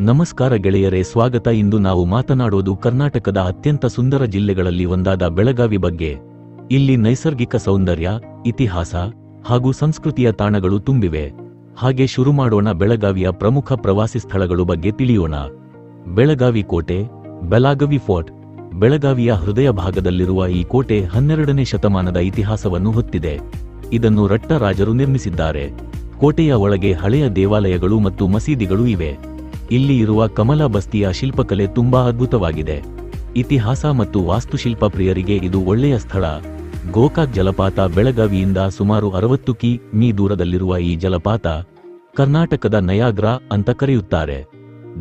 ನಮಸ್ಕಾರ ಗೆಳೆಯರೇ, ಸ್ವಾಗತ. ಇಂದು ನಾವು ಮಾತನಾಡೋದು ಕರ್ನಾಟಕದ ಅತ್ಯಂತ ಸುಂದರ ಜಿಲ್ಲೆಗಳಲ್ಲಿ ಒಂದಾದ ಬೆಳಗಾವಿ ಬಗ್ಗೆ. ಇಲ್ಲಿ ನೈಸರ್ಗಿಕ ಸೌಂದರ್ಯ, ಇತಿಹಾಸ ಹಾಗೂ ಸಂಸ್ಕೃತಿಯ ತಾಣಗಳು ತುಂಬಿವೆ. ಹಾಗೆ ಶುರು ಮಾಡೋಣ ಬೆಳಗಾವಿಯ ಪ್ರಮುಖ ಪ್ರವಾಸಿ ಸ್ಥಳಗಳು ಬಗ್ಗೆ ತಿಳಿಯೋಣ. ಬೆಳಗಾವಿ ಕೋಟೆ ಬೆಲಾಗವಿ ಫೋರ್ಟ್. ಬೆಳಗಾವಿಯ ಹೃದಯ ಭಾಗದಲ್ಲಿರುವ ಈ ಕೋಟೆ ಹನ್ನೆರಡನೇ ಶತಮಾನದ ಇತಿಹಾಸವನ್ನು ಹೊತ್ತಿದೆ. ಇದನ್ನು ರಟ್ಟರಾಜರು ನಿರ್ಮಿಸಿದ್ದಾರೆ. ಕೋಟೆಯ ಒಳಗೆ ಹಳೆಯ ದೇವಾಲಯಗಳು ಮತ್ತು ಮಸೀದಿಗಳು ಇವೆ. ಇಲ್ಲಿ ಇರುವ ಕಮಲ ಬಸ್ತಿಯ ಶಿಲ್ಪಕಲೆ ತುಂಬಾ ಅದ್ಭುತವಾಗಿದೆ. ಇತಿಹಾಸ ಮತ್ತು ವಾಸ್ತುಶಿಲ್ಪ ಪ್ರಿಯರಿಗೆ ಇದು ಒಳ್ಳೆಯ ಸ್ಥಳ. ಗೋಕಾಕ್ ಜಲಪಾತ ಬೆಳಗಾವಿಯಿಂದ ಸುಮಾರು ಅರವತ್ತು ಕಿ. ಮೀ. ದೂರದಲ್ಲಿರುವ ಈ ಜಲಪಾತ ಕರ್ನಾಟಕದ ನಯಾಗ್ರಾ ಅಂತ ಕರೆಯುತ್ತಾರೆ.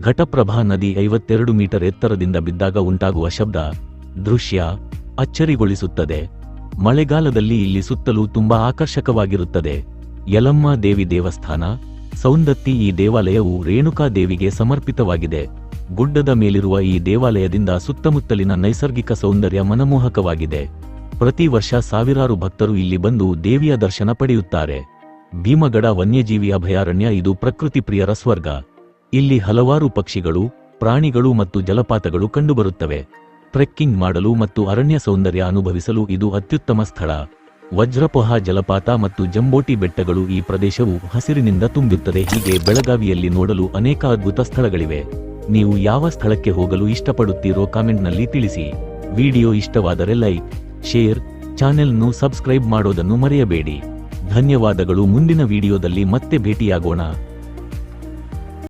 ಘಟಪ್ರಭಾ ನದಿ ಐವತ್ತೆರಡು ಮೀಟರ್ ಎತ್ತರದಿಂದ ಬಿದ್ದಾಗ ಉಂಟಾಗುವ ಶಬ್ದ, ದೃಶ್ಯ ಅಚ್ಚರಿಗೊಳಿಸುತ್ತದೆ. ಮಳೆಗಾಲದಲ್ಲಿ ಇಲ್ಲಿ ಸುತ್ತಲೂ ತುಂಬಾ ಆಕರ್ಷಕವಾಗಿರುತ್ತದೆ. ಯಲಮ್ಮ ದೇವಿ ದೇವಸ್ಥಾನ ಸೌಂದತ್ತಿ ಈ ದೇವಾಲಯವು ರೇಣುಕಾ ದೇವಿಗೆ ಸಮರ್ಪಿತವಾಗಿದೆ. ಗುಡ್ಡದ ಮೇಲಿರುವ ಈ ದೇವಾಲಯದಿಂದ ಸುತ್ತಮುತ್ತಲಿನ ನೈಸರ್ಗಿಕ ಸೌಂದರ್ಯ ಮನಮೋಹಕವಾಗಿದೆ. ಪ್ರತಿ ವರ್ಷ ಸಾವಿರಾರು ಭಕ್ತರು ಇಲ್ಲಿ ಬಂದು ದೇವಿಯ ದರ್ಶನ ಪಡೆಯುತ್ತಾರೆ. ಭೀಮಗಡ ವನ್ಯಜೀವಿ ಅಭಯಾರಣ್ಯ ಇದು ಪ್ರಕೃತಿ ಪ್ರಿಯರ ಸ್ವರ್ಗ. ಇಲ್ಲಿ ಹಲವಾರು ಪಕ್ಷಿಗಳು, ಪ್ರಾಣಿಗಳು ಮತ್ತು ಜಲಪಾತಗಳು ಕಂಡುಬರುತ್ತವೆ. ಟ್ರೆಕ್ಕಿಂಗ್ ಮಾಡಲು ಮತ್ತು ಅರಣ್ಯ ಸೌಂದರ್ಯ ಅನುಭವಿಸಲು ಇದು ಅತ್ಯುತ್ತಮ ಸ್ಥಳ. ವಜ್ರಪೊಹ, ಜಲಪಾತ ಮತ್ತು ಜಂಬೋಟಿ ಬೆಟ್ಟಗಳು ಈ ಪ್ರದೇಶವು ಹಸಿರಿನಿಂದ ತುಂಬಿರುತ್ತದೆ. ಹೀಗೆ ಬೆಳಗಾವಿಯಲ್ಲಿ ನೋಡಲು ಅನೇಕ ಅದ್ಭುತ ಸ್ಥಳಗಳಿವೆ. ನೀವು ಯಾವ ಸ್ಥಳಕ್ಕೆ ಹೋಗಲು ಇಷ್ಟಪಡುತ್ತೀರೋ ಕಾಮೆಂಟ್ನಲ್ಲಿ ತಿಳಿಸಿ. ವಿಡಿಯೋ ಇಷ್ಟವಾದರೆ ಲೈಕ್, ಶೇರ್ ಚಾನೆಲ್ನು ಸಬ್ಸ್ಕ್ರೈಬ್ ಮಾಡೋದನ್ನು ಮರೆಯಬೇಡಿ. ಧನ್ಯವಾದಗಳು. ಮುಂದಿನ ವಿಡಿಯೋದಲ್ಲಿ ಮತ್ತೆ ಭೇಟಿಯಾಗೋಣ.